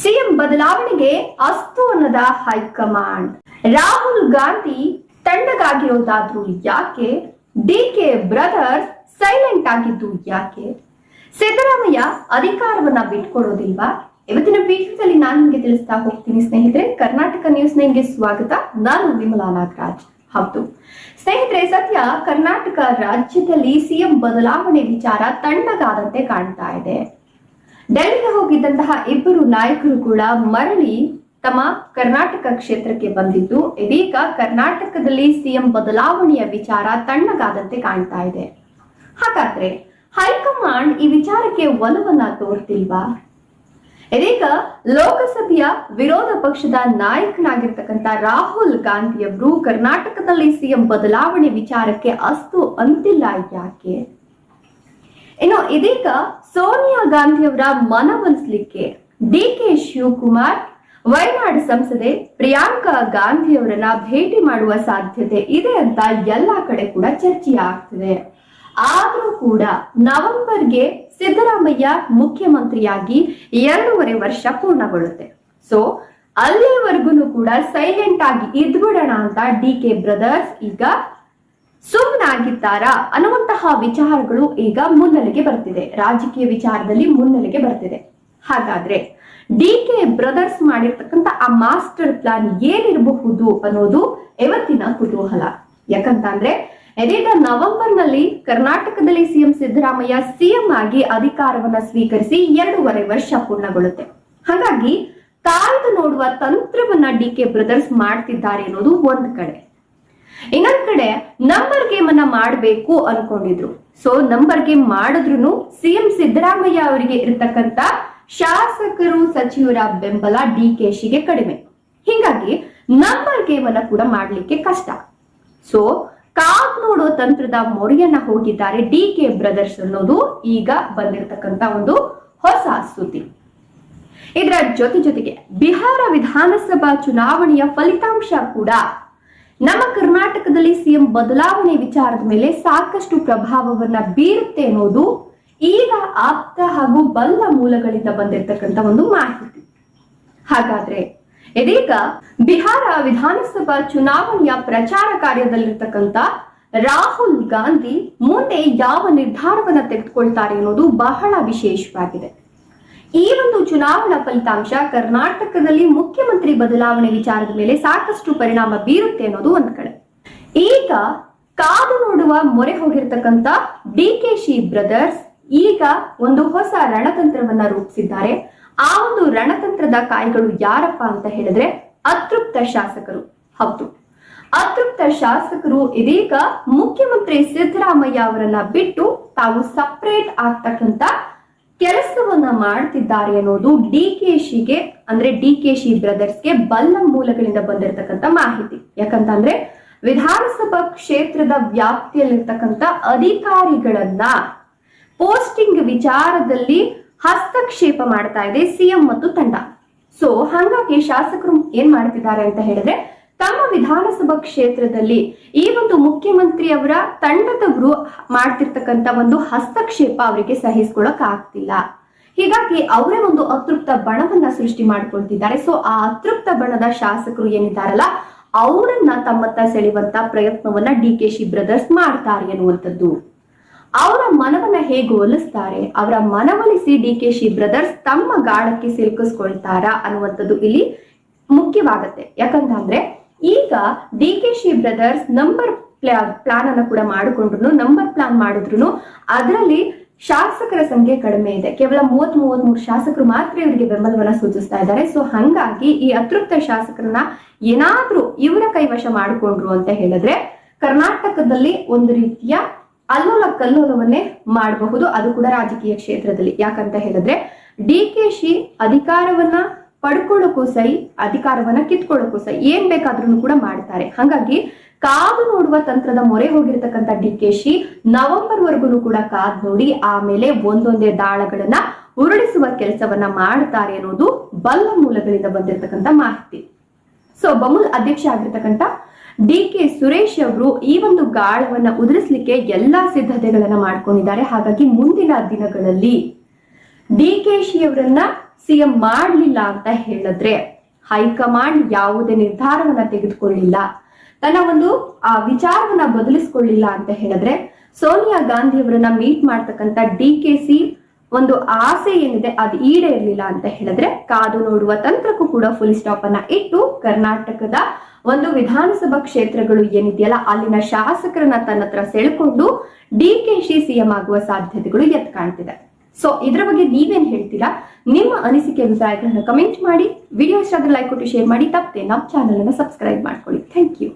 CM ಬದಲಾವಣೆಗೆ ಅಸ್ತು ಅನ್ನದ ಹೈಕಮಾಂಡ್. ರಾಹುಲ್ ಗಾಂಧಿ ತಣ್ಣಗಾಗಿರೋದಾದ್ರೂ ಯಾಕೆ? ಡಿ ಕೆ ಬ್ರದರ್ಸ್ ಸೈಲೆಂಟ್ ಆಗಿದ್ದು ಯಾಕೆ? ಸಿದ್ದರಾಮಯ್ಯ ಅಧಿಕಾರವನ್ನ ಬಿಟ್ಕೊಡೋದಿಲ್ವಾ? ಇವತ್ತಿನ ವಿಡಿಯೋದಲ್ಲಿ ನಾನು ನಿಮಗೆ ತಿಳಿಸ್ತಾ ಹೋಗ್ತೀನಿ ಸ್ನೇಹಿತರೆ. ಕರ್ನಾಟಕ ನ್ಯೂಸ್ ನಿಮಗೆ ಸ್ವಾಗತ. ನಾನು ವಿಮಲಾ ನಾಗರಾಜ್. ಹೌದು. ಸ್ನೇಹಿತರೆ, ಸದ್ಯ ಕರ್ನಾಟಕ ರಾಜ್ಯದಲ್ಲಿ ಸಿಎಂ ಬದಲಾವಣೆ ವಿಚಾರ ತಣ್ಣಗಾದಂತೆ ಕಾಣ್ತಾ ಇದೆ. ಡೆಲ್ಲಿಗೆ ಹೋಗಿದ್ದಂತಹ ಇಬ್ಬರು ನಾಯಕರು ಕೂಡ ಮರಳಿ ತಮ್ಮ ಕರ್ನಾಟಕ ಕ್ಷೇತ್ರಕ್ಕೆ ಬಂದಿದ್ದು. ಇದೀಗ ಕರ್ನಾಟಕದಲ್ಲಿ ಸಿಎಂ ಬದಲಾವಣೆಯ ವಿಚಾರ ತಣ್ಣಗಾದಂತೆ ಕಾಣ್ತಾ ಇದೆ. ಹಾಗಾದ್ರೆ ಹೈಕಮಾಂಡ್ ಈ ವಿಚಾರಕ್ಕೆ ಒಲವನ್ನ ತೋರ್ತಿಲ್ವಾ? ಇದೀಗ ಲೋಕಸಭೆಯ ವಿರೋಧ ಪಕ್ಷದ ನಾಯಕನಾಗಿರ್ತಕ್ಕಂಥ ರಾಹುಲ್ ಗಾಂಧಿಯವರು ಕರ್ನಾಟಕದಲ್ಲಿ ಸಿಎಂ ಬದಲಾವಣೆ ವಿಚಾರಕ್ಕೆ ಅಸ್ತು ಅಂತಿಲ್ಲ ಯಾಕೆ? ಇನ್ನು ಇದೀಗ ಸೋನಿಯಾ ಗಾಂಧಿಯವರ ಮನವೊಲಿಸಲಿಕ್ಕೆ ಡಿ ಕೆ ಶಿವಕುಮಾರ್, ವಯನಾಡ್ ಸಂಸದೆ ಪ್ರಿಯಾಂಕಾ ಗಾಂಧಿಯವರನ್ನ ಭೇಟಿ ಮಾಡುವ ಸಾಧ್ಯತೆ ಇದೆ ಅಂತ ಎಲ್ಲಾ ಕಡೆ ಕೂಡ ಚರ್ಚೆ ಆಗ್ತಿದೆ. ಆದ್ರೂ ಕೂಡ ನವೆಂಬರ್ಗೆ ಸಿದ್ದರಾಮಯ್ಯ ಮುಖ್ಯಮಂತ್ರಿಯಾಗಿ ಎರಡೂವರೆ ವರ್ಷ ಪೂರ್ಣಗೊಳ್ಳುತ್ತೆ. ಸೊ ಅಲ್ಲಿವರೆಗೂ ಕೂಡ ಸೈಲೆಂಟ್ ಆಗಿ ಇದ್ಬಿಡೋಣ ಅಂತ ಡಿ ಕೆ ಬ್ರದರ್ಸ್ ಈಗ ಸುಮ್ಮನಾಗಿದ್ದಾರಾ ಅನ್ನುವಂತಹ ವಿಚಾರಗಳು ಈಗ ಮುನ್ನೆಲೆಗೆ ಬರ್ತಿದೆ. ರಾಜಕೀಯ ವಿಚಾರದಲ್ಲಿ ಮುನ್ನೆಲೆಗೆ ಬರ್ತಿದೆ. ಹಾಗಾದ್ರೆ ಡಿ ಕೆ ಬ್ರದರ್ಸ್ ಮಾಡಿರ್ತಕ್ಕಂಥ ಆ ಮಾಸ್ಟರ್ ಪ್ಲಾನ್ ಏನಿರಬಹುದು ಅನ್ನೋದು ಇವತ್ತಿನ ಕುತೂಹಲ. ಯಾಕಂತಂದ್ರೆ, ಇದೀಗ ನವೆಂಬರ್ನಲ್ಲಿ ಕರ್ನಾಟಕದಲ್ಲಿ ಸಿಎಂ ಸಿದ್ದರಾಮಯ್ಯ ಸಿಎಂ ಆಗಿ ಅಧಿಕಾರವನ್ನ ಸ್ವೀಕರಿಸಿ ಎರಡೂವರೆ ವರ್ಷ ಪೂರ್ಣಗೊಳ್ಳುತ್ತೆ. ಹಾಗಾಗಿ ಕಾಯ್ದು ನೋಡುವ ತಂತ್ರವನ್ನ ಡಿ ಕೆ ಬ್ರದರ್ಸ್ ಮಾಡ್ತಿದ್ದಾರೆ ಅನ್ನೋದು ಒಂದ್ ಕಡೆ. ಇನ್ನೊಂದ್ ಕಡೆ ನಂಬರ್ ಗೇಮ್ ಅನ್ನ ಮಾಡಬೇಕು ಅನ್ಕೊಂಡಿದ್ರು. ಸೊ ನಂಬರ್ ಗೇಮ್ ಮಾಡಿದ್ರು ಸಿಎಂ ಸಿದ್ದರಾಮಯ್ಯ ಅವರಿಗೆ ಇರತಕ್ಕಂತ ಶಾಸಕರು ಸಚಿವರ ಬೆಂಬಲ ಡಿ ಕೆ ಶಿಗೆ ಕಡಿಮೆ. ಹಿಂಗಾಗಿ ನಂಬರ್ ಗೇಮ್ ಅನ್ನ ಕೂಡ ಮಾಡ್ಲಿಕ್ಕೆ ಕಷ್ಟ. ಸೊ ಕಾಕ್ ನೋಡೋ ತಂತ್ರದ ಮೊರೆಯನ್ನ ಹೋಗಿದ್ದಾರೆ ಡಿ ಕೆ ಬ್ರದರ್ಸ್ ಅನ್ನೋದು ಈಗ ಬಂದಿರತಕ್ಕಂತ ಒಂದು ಹೊಸ ಸುದ್ದಿ. ಇದರ ಜೊತೆ ಜೊತೆಗೆ ಬಿಹಾರ ವಿಧಾನಸಭಾ ಚುನಾವಣೆಯ ಫಲಿತಾಂಶ ಕೂಡ ನಮ್ಮ ಕರ್ನಾಟಕದಲ್ಲಿ ಸಿಎಂ ಬದಲಾವಣೆ ವಿಚಾರದ ಮೇಲೆ ಸಾಕಷ್ಟು ಪ್ರಭಾವವನ್ನ ಬೀರುತ್ತೆ ಅನ್ನೋದು ಈಗ ಆಪ್ತ ಹಾಗೂ ಬಲ್ಲ ಮೂಲಗಳಿಂದ ಬಂದಿರತಕ್ಕಂತ ಒಂದು ಮಾಹಿತಿ. ಹಾಗಾದ್ರೆ ಇದೀಗ ಬಿಹಾರ ವಿಧಾನಸಭಾ ಚುನಾವಣೆಯ ಪ್ರಚಾರ ಕಾರ್ಯದಲ್ಲಿರ್ತಕ್ಕಂಥ ರಾಹುಲ್ ಗಾಂಧಿ ಮುಂದೆ ಯಾವ ನಿರ್ಧಾರವನ್ನ ತೆಗೆದುಕೊಳ್ತಾರೆ ಅನ್ನೋದು ಬಹಳ ವಿಶೇಷವಾಗಿದೆ. ಈ ಒಂದು ಚುನಾವಣಾ ಫಲಿತಾಂಶ ಕರ್ನಾಟಕದಲ್ಲಿ ಮುಖ್ಯಮಂತ್ರಿ ಬದಲಾವಣೆ ವಿಚಾರದ ಮೇಲೆ ಸಾಕಷ್ಟು ಪರಿಣಾಮ ಬೀರುತ್ತೆ ಅನ್ನೋದು ಒಂದ್ ಕಡೆ. ಈಗ ಕಾದು ನೋಡುವ ಮೊರೆ ಹೋಗಿರ್ತಕ್ಕಂಥ ಡಿ ಕೆ ಶಿ ಬ್ರದರ್ಸ್ ಈಗ ಒಂದು ಹೊಸ ರಣತಂತ್ರವನ್ನ ರೂಪಿಸಿದ್ದಾರೆ. ಆ ಒಂದು ರಣತಂತ್ರದ ಕಾಯಿಗಳು ಯಾರಪ್ಪ ಅಂತ ಹೇಳಿದ್ರೆ ಅತೃಪ್ತ ಶಾಸಕರು. ಹೌದು. ಅತೃಪ್ತ ಶಾಸಕರು ಇದೀಗ ಮುಖ್ಯಮಂತ್ರಿ ಸಿದ್ದರಾಮಯ್ಯ ಅವರನ್ನ ಬಿಟ್ಟು ತಾವು ಸಪರೇಟ್ ಆಗ್ತಕ್ಕಂತ ಕೆಲಸವನ್ನ ಮಾಡ್ತಿದ್ದಾರೆ ಅನ್ನೋದು ಡಿ ಕೆ ಶಿಗೆ, ಅಂದ್ರೆ ಡಿ ಕೆ ಶಿ ಬ್ರದರ್ಸ್ಗೆ ಬಲ್ಲ ಮೂಲಗಳಿಂದ ಬಂದಿರತಕ್ಕಂತ ಮಾಹಿತಿ. ಯಾಕಂತಂದ್ರೆ ವಿಧಾನಸಭಾ ಕ್ಷೇತ್ರದ ವ್ಯಾಪ್ತಿಯಲ್ಲಿರ್ತಕ್ಕಂಥ ಅಧಿಕಾರಿಗಳನ್ನ ಪೋಸ್ಟಿಂಗ್ ವಿಚಾರದಲ್ಲಿ ಹಸ್ತಕ್ಷೇಪ ಮಾಡ್ತಾ ಇದೆ ಸಿಎಂ ಮತ್ತು ತಂಡ. ಸೊ ಹಾಗಾಗಿ ಶಾಸಕರು ಏನ್ ಮಾಡ್ತಿದ್ದಾರೆ ಅಂತ ಹೇಳಿದ್ರೆ ತಮ್ಮ ವಿಧಾನಸಭಾ ಕ್ಷೇತ್ರದಲ್ಲಿ ಈ ಒಂದು ಮುಖ್ಯಮಂತ್ರಿ ಅವರ ತಂಡದವರು ಮಾಡ್ತಿರ್ತಕ್ಕಂತ ಒಂದು ಹಸ್ತಕ್ಷೇಪ ಅವರಿಗೆ ಸಹಿಸ್ಕೊಳಕ್ ಆಗ್ತಿಲ್ಲ. ಹೀಗಾಗಿ ಅವರೇ ಒಂದು ಅತೃಪ್ತ ಬಣವನ್ನ ಸೃಷ್ಟಿ ಮಾಡ್ಕೊಳ್ತಿದ್ದಾರೆ. ಸೊ ಆ ಅತೃಪ್ತ ಬಣದ ಶಾಸಕರು ಏನಿದ್ದಾರಲ್ಲ, ಅವರನ್ನ ತಮ್ಮತ್ತ ಸೆಳೆಯುವಂತ ಪ್ರಯತ್ನವನ್ನ ಡಿ ಕೆ ಶಿ ಬ್ರದರ್ಸ್ ಮಾಡ್ತಾರೆ ಅನ್ನುವಂಥದ್ದು ಅವರ ಮನವನ್ನ ಹೇಗೆ ಒಲಿಸ್ತಾರೆ ಅವರ ಮನವೊಲಿಸಿ ಡಿ ಕೆ ಶಿ ಬ್ರದರ್ಸ್ ತಮ್ಮ ಗಾಳಕ್ಕೆ ಸಿಲುಕಿಸ್ಕೊಳ್ತಾರ ಅನ್ನುವಂಥದ್ದು ಇಲ್ಲಿ ಮುಖ್ಯವಾಗತ್ತೆ. ಯಾಕಂತಂದ್ರೆ ಈಗ D K Shi brothers number plan ಅನ್ನು ಕೂಡ ಮಾಡಿಕೊಂಡ್ರು ನಂಬರ್ ಪ್ಲಾನ್ ಮಾಡಿದ್ರು ಅದರಲ್ಲಿ ಶಾಸಕರ ಸಂಖ್ಯೆ ಕಡಿಮೆ ಇದೆ. ಕೇವಲ ಮೂವತ್ ಮೂವತ್ ಮೂರು ಶಾಸಕರು ಮಾತ್ರ ಇವರಿಗೆ ಬೆಂಬಲವನ್ನ ಸೂಚಿಸ್ತಾ ಇದ್ದಾರೆ. ಸೊ ಹಂಗಾಗಿ ಈ ಅತೃಪ್ತ ಶಾಸಕರನ್ನ ಏನಾದ್ರೂ ಇವರ ಕೈವಶ ಮಾಡಿಕೊಂಡ್ರು ಅಂತ ಹೇಳಿದ್ರೆ ಕರ್ನಾಟಕದಲ್ಲಿ ಒಂದು ರೀತಿಯ ಅಲ್ಲೋಲ ಕಲ್ಲೋಲವನ್ನೇ ಮಾಡಬಹುದು. ಅದು ಕೂಡ ರಾಜಕೀಯ ಕ್ಷೇತ್ರದಲ್ಲಿ. ಯಾಕಂತ ಹೇಳಿದ್ರೆ ಡಿ ಕೆ ಶಿ ಅಧಿಕಾರವನ್ನ ಪಡ್ಕೊಳ್ಳೋಕ್ಕೂ ಸೈ ಅಧಿಕಾರವನ್ನ ಕಿತ್ಕೊಳ್ಳೋಕ್ಕೂ ಸೈ ಏನ್ ಬೇಕಾದ್ರೂ ಕೂಡ ಮಾಡ್ತಾರೆ. ಹಾಗಾಗಿ ಕಾದು ನೋಡುವ ತಂತ್ರದ ಮೊರೆ ಹೋಗಿರ್ತಕ್ಕಂಥ ಡಿ ಕೆ ಶಿ ನವೆಂಬರ್ ಕೂಡ ಕಾದ್ ನೋಡಿ, ಆಮೇಲೆ ಒಂದೊಂದೇ ದಾಳಗಳನ್ನ ಉರುಳಿಸುವ ಕೆಲಸವನ್ನ ಮಾಡ್ತಾರೆ ಅನ್ನೋದು ಬಲ್ಲ ಮೂಲಗಳಿಂದ ಬಂದಿರತಕ್ಕಂಥ ಮಾಹಿತಿ. ಸೊ ಬಮುಲ್ ಅಧ್ಯಕ್ಷ ಆಗಿರ್ತಕ್ಕಂಥ ಡಿ ಕೆ ಸುರೇಶ್ ಅವರು ಈ ಒಂದು ಗಾಳವನ್ನ ಉದುರಿಸಲಿಕ್ಕೆ ಎಲ್ಲಾ ಸಿದ್ಧತೆಗಳನ್ನ ಮಾಡ್ಕೊಂಡಿದ್ದಾರೆ. ಹಾಗಾಗಿ ಮುಂದಿನ ದಿನಗಳಲ್ಲಿ ಡಿ ಕೆ ಶಿ ಅವರನ್ನ ಸಿಎಂ ಮಾಡಲಿಲ್ಲ ಅಂತ ಹೇಳಿದ್ರೆ ಹೈಕಮಾಂಡ್ ಯಾವುದೇ ನಿರ್ಧಾರವನ್ನ ತೆಗೆದುಕೊಳ್ಳಿಲ್ಲ. ತನ್ನ ಒಂದು, ಆ, ವಿಚಾರವನ್ನ ಬದಲಿಸ್ಕೊಳ್ಳಿಲ್ಲ ಅಂತ ಹೇಳಿದ್ರೆ ಸೋನಿಯಾ ಗಾಂಧಿ ಅವರನ್ನ ಮೀಟ್ ಮಾಡ್ತಕ್ಕಂತ ಡಿ ಕೆ ಸಿ ಒಂದು ಆಸೆ ಏನಿದೆ ಅದು ಈಡೇರಲಿಲ್ಲ ಅಂತ ಹೇಳಿದ್ರೆ ಕಾದು ನೋಡುವ ತಂತ್ರಕ್ಕೂ ಕೂಡ ಫುಲ್ ಸ್ಟಾಪ್ ಅನ್ನ ಇಟ್ಟು ಕರ್ನಾಟಕದ ಒಂದು ವಿಧಾನಸಭಾ ಕ್ಷೇತ್ರಗಳು ಏನಿದೆಯಲ್ಲ, ಅಲ್ಲಿನ ಶಾಸಕರನ್ನ ತನ್ನ ಹತ್ರ ಸೆಳ್ಕೊಂಡು ಡಿ ಕೆ ಶಿ ಸಿಎಂ ಆಗುವ ಸಾಧ್ಯತೆಗಳು ಎತ್ ಕಾಣ್ತಿದೆ. ಸೊ ಇದರ ಬಗ್ಗೆ ನೀವೇನ್ ಹೇಳ್ತೀರಾ? ನಿಮ್ಮ ಅನಿಸಿಕೆ ಅಭಿಪ್ರಾಯಗಳನ್ನ ಕಮೆಂಟ್ ಮಾಡಿ ವಿಡಿಯೋ ಇಷ್ಟ ಲೈಕ್ ಕೊಟ್ಟು ಶೇರ್ ಮಾಡಿ, ತಪ್ಪದೆ ನಮ್ಮ ಚಾನಲ್ ಅನ್ನು ಸಬ್ಸ್ಕ್ರೈಬ್ ಮಾಡ್ಕೊಳ್ಳಿ. Thank you